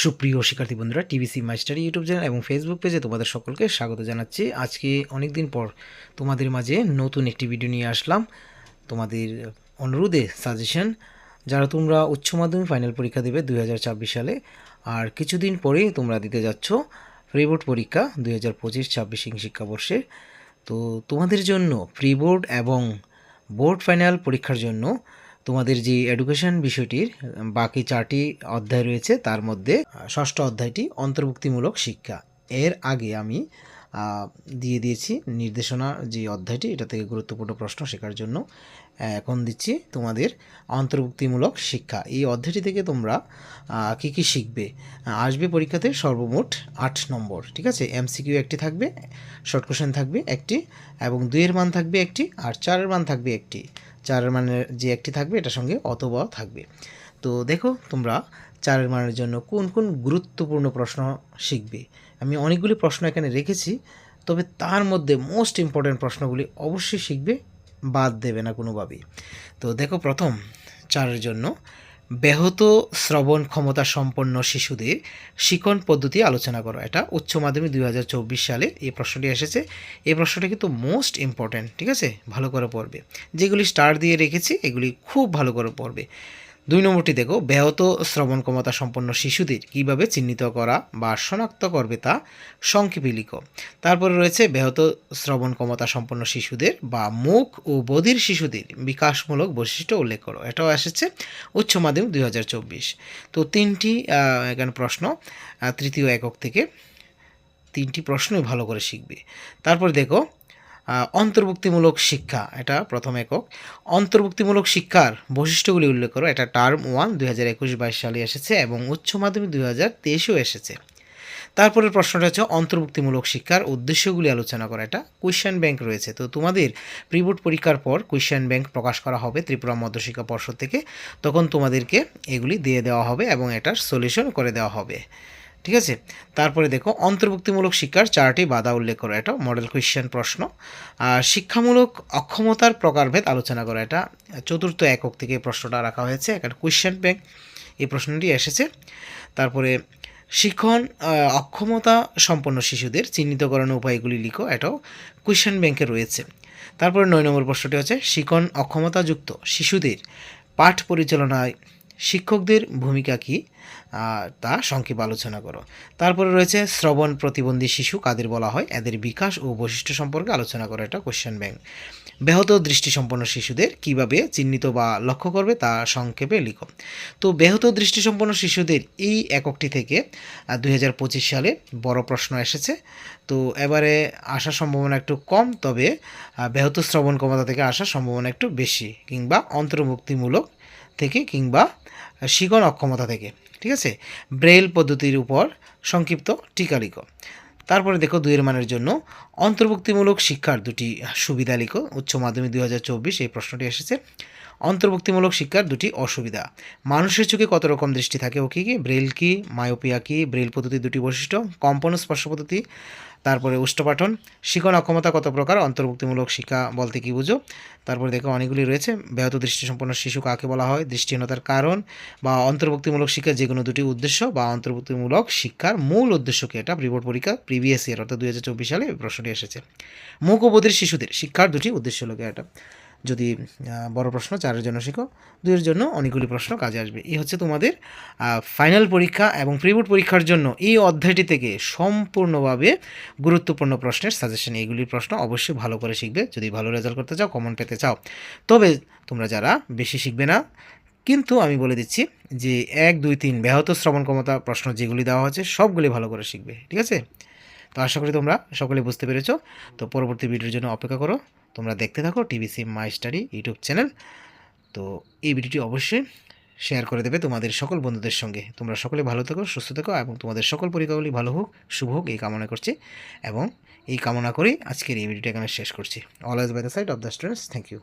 সুপ্রিয় শিক্ষার্থী বন্ধুরা, টিভিসি মাস্টার ইউটিউব চ্যানেল এবং ফেসবুক পেজে তোমাদের সকলকে স্বাগত জানাচ্ছি। আজকে অনেক দিন পর তোমাদের মাঝে নতুন একটি ভিডিও নিয়ে আসলাম। তোমাদের অনুরোধে সাজেশন যারা তোমরা উচ্চ মাধ্যমিক ফাইনাল পরীক্ষা দেবে দুই হাজার ছাব্বিশ সালে, আর কিছুদিন পরেই তোমরা দিতে যাচ্ছ প্রি বোর্ড পরীক্ষা দুই হাজার পঁচিশ ছাব্বিশ শিক্ষাবর্ষে। তো তোমাদের জন্য প্রি বোর্ড এবং বোর্ড ফাইনাল পরীক্ষার জন্য তোমাদের যে এডুকেশন বিষয়টির, বাকি চারটি অধ্যায় রয়েছে, তার মধ্যে ষষ্ঠ অধ্যায়টি অন্তর্ভুক্তিমূলক শিক্ষা। এর আগে আমি দিয়ে দিয়েছি নির্দেশনা যে অধ্যায়টি, এটা থেকে গুরুত্বপূর্ণ প্রশ্ন শেখার জন্য এখন দিচ্ছি তোমাদের অন্তর্ভুক্তিমূলক শিক্ষা। এই অধ্যায়টি থেকে তোমরা কি কি শিখবে? আসবে পরীক্ষাতে সর্বমোট আট নম্বর, ঠিক আছে? এমসিকিউ একটি থাকবে শর্ট কোশ্চেন থাকবে একটি, এবং দুইয়ের মান থাকবে একটি, আর চারের মান থাকবে একটি। চারের মানের যে একটি থাকবে, এটার সঙ্গে অথবা থাকবে। তো দেখো তোমরা চারের মানের জন্য কোন কোন গুরুত্বপূর্ণ প্রশ্ন শিখবে। আমি অনেকগুলি প্রশ্ন এখানে রেখেছি, তবে তার মধ্যে মোস্ট ইম্পর্ট্যান্ট প্রশ্নগুলি অবশ্যই শিখবে, বাদ দেবে না কোনোভাবেই। তো দেখো প্রথম, চারের জন্য ব্যাহত শ্রবণ ক্ষমতা সম্পন্ন শিশুদের শিক্ষণ পদ্ধতি আলোচনা করো। এটা উচ্চ মাধ্যমিক দুই হাজার চব্বিশ সালে এই প্রশ্নটি এসেছে। এই প্রশ্নটা কিন্তু মোস্ট ইম্পর্ট্যান্ট ঠিক আছে? ভালো করে পড়বে। যেগুলি স্টার দিয়ে রেখেছি, এগুলি খুব ভালো করে পড়বে। দুই নম্বরটি দেখো, ব্যাহত শ্রবণ ক্ষমতা সম্পন্ন শিশুদের কীভাবে চিহ্নিত করা বা শনাক্ত করবে তা সংক্ষেপে লিখো। তারপরে রয়েছে, ব্যাহত শ্রবণ ক্ষমতা সম্পন্ন শিশুদের বা মুখ ও বধির শিশুদের বিকাশমূলক বৈশিষ্ট্য উল্লেখ করো। এটাও এসেছে উচ্চ মাধ্যমিক দুই হাজার চব্বিশ। তো তিনটি এখানে প্রশ্ন তৃতীয় একক থেকে তিনটি প্রশ্নই ভালো করে শিখবে। তারপরে দেখো অন্তর্ভুক্তিমূলক শিক্ষা, এটা প্রথম একক। অন্তর্ভুক্তিমূলক শিক্ষার বৈশিষ্ট্যগুলি উল্লেখ করো। এটা টার্ম ওয়ান, দুই হাজার একুশ বাইশ সালে এসেছে এবং উচ্চ মাধ্যমিক দুই হাজার তেইশেও এসেছে। তারপরের প্রশ্নটা হচ্ছে অন্তর্ভুক্তিমূলক শিক্ষার উদ্দেশ্যগুলি আলোচনা করা। এটা কোয়েশ্চেন ব্যাংক রয়েছে। তো তোমাদের প্রিবোর্ড পরীক্ষার পর কোয়েশ্চেন ব্যাংক প্রকাশ করা হবে ত্রিপুরা মধ্যশিক্ষা পর্ষদ থেকে। তখন তোমাদেরকে এগুলি দিয়ে দেওয়া হবে এবং এটার সলিউশন করে দেওয়া হবে। ঠিক আছে? তারপরে দেখো, অন্তর্ভুক্তিমূলক শিক্ষার চারটি বাধা উল্লেখ করো। এটা মডেল কোয়েশ্চেন প্রশ্ন। আর শিক্ষামূলক অক্ষমতার প্রকারভেদ আলোচনা করা। এটা চতুর্থ একক থেকে প্রশ্নটা রাখা হয়েছে। একটা কোয়েশ্চেন ব্যাংক এই প্রশ্নটি এসেছে। তারপরে, শিক্ষণ অক্ষমতা সম্পন্ন শিশুদের চিহ্নিতকরণ উপায়গুলি লিখো। এটাও কোয়েশ্চেন ব্যাংকে রয়েছে। তারপরে নয় নম্বর প্রশ্নটি হচ্ছে, শিক্ষণ অক্ষমতাযুক্ত শিশুদের পাঠ পরিচালনায় শিক্ষকদের ভূমিকা কী? তা সংক্ষেপে আলোচনা করো। তারপরে রয়েছে শ্রবণ প্রতিবন্ধী শিশু, কাদের বলা হয়? এদের বিকাশ ও বৈশিষ্ট্য সম্পর্কে আলোচনা করো এটা কোশ্চেন ব্যাংক ব্যাহত দৃষ্টিসম্পন্ন শিশুদের কীভাবে চিহ্নিত বা লক্ষ্য করবে তা সংক্ষেপে লিখো। তো ব্যাহত দৃষ্টিসম্পন্ন শিশুদের এই এককটি থেকে দুই হাজার পঁচিশ সালে বড় প্রশ্ন এসেছে। তো এবারে আসার সম্ভাবনা একটু কম, তবে ব্যাহত শ্রবণ ক্ষমতা থেকে আসার সম্ভাবনা একটু বেশি কিংবা অন্তর্ভুক্তিমূলক থেকে কিংবা শিকন অক্ষমতা থেকে, ঠিক আছে? ব্রেল পদ্ধতির উপর সংক্ষিপ্ত টিকা লিখো। তারপরে দেখো দুইয়ের মানের জন্য অন্তর্ভুক্তিমূলক শিক্ষার দুটি সুবিধা লিখো। উচ্চ মাধ্যমিক চব্বিশ এই প্রশ্নটি এসেছে। অন্তর্ভুক্তিমূলক শিক্ষার দুটি অসুবিধা। মানুষের চোখে কত রকম দৃষ্টি থাকে ও কী কী? ব্রেল কি, মায়োপিয়া কি, ব্রেল পদ্ধতি দুটি বৈশিষ্ট্য, কম্পন স্পর্শ পদ্ধতি, তারপরে উষ্ঠপাঠন, শিখন অক্ষমতা কত প্রকার, অন্তর্ভুক্তিমূলক শিক্ষা বলতে কি বুঝো? তারপরে দেখো অনেকগুলি রয়েছে, ব্যাহত দৃষ্টিসম্পন্ন শিশু কাকে বলা হয়, দৃষ্টিহীনতার কারণ, বা অন্তর্ভুক্তিমূলক শিক্ষার যে কোনো দুটি উদ্দেশ্য, বা অন্তর্ভুক্তিমূলক শিক্ষার মূল উদ্দেশ্যকে এটা প্রিবোর্ড পরীক্ষা প্রিভিয়াস ইয়ার, অর্থাৎ দুই হাজার চব্বিশ সালে প্রশ্নটি এসেছে। মুখ শিশুদের, শিক্ষার দুটি উদ্দেশ্য লোকে এটা? যদি বড় প্রশ্ন, চারের জন্য শিখো, দুইয়ের জন্য অনেকগুলি প্রশ্ন কাজে আসবে। এই হচ্ছে তোমাদের ফাইনাল পরীক্ষা এবং প্রিবোর্ড পরীক্ষার জন্য এই অধ্যায়টি থেকে সম্পূর্ণভাবে গুরুত্বপূর্ণ প্রশ্নের সাজেশন এইগুলির প্রশ্ন অবশ্যই ভালো করে শিখবে। যদি ভালো রেজাল্ট করতে চাও কমন পেতে চাও। তবে তোমরা যারা বেশি শিখবে না, কিন্তু আমি বলে দিচ্ছি যে এক, দুই, তিন ব্যাহত শ্রবণ ক্ষমতা প্রশ্ন যেগুলি দেওয়া হচ্ছে সবগুলি ভালো করে শিখবে, ঠিক আছে? তো আশা করি তোমরা সকলে বুঝতে পেরেছ। তো পরবর্তী ভিডিওর জন্য অপেক্ষা করো। তোমরা দেখতে থাকো TVC my study YouTube channel. তো এই ভিডিওটি অবশ্যই শেয়ার করে দেবে তোমাদের সকল বন্ধুদের সঙ্গে। তোমরা সকলে ভালো থেকো, সুস্থ থেকো এবং তোমাদের সকল পরীক্ষাগুলি ভালো হোক, শুভ হোক, এই কামনা করছি এবং এই কামনা করেই আজকের এই ভিডিওটি এখানে শেষ করছি। Always by the side of the students thank you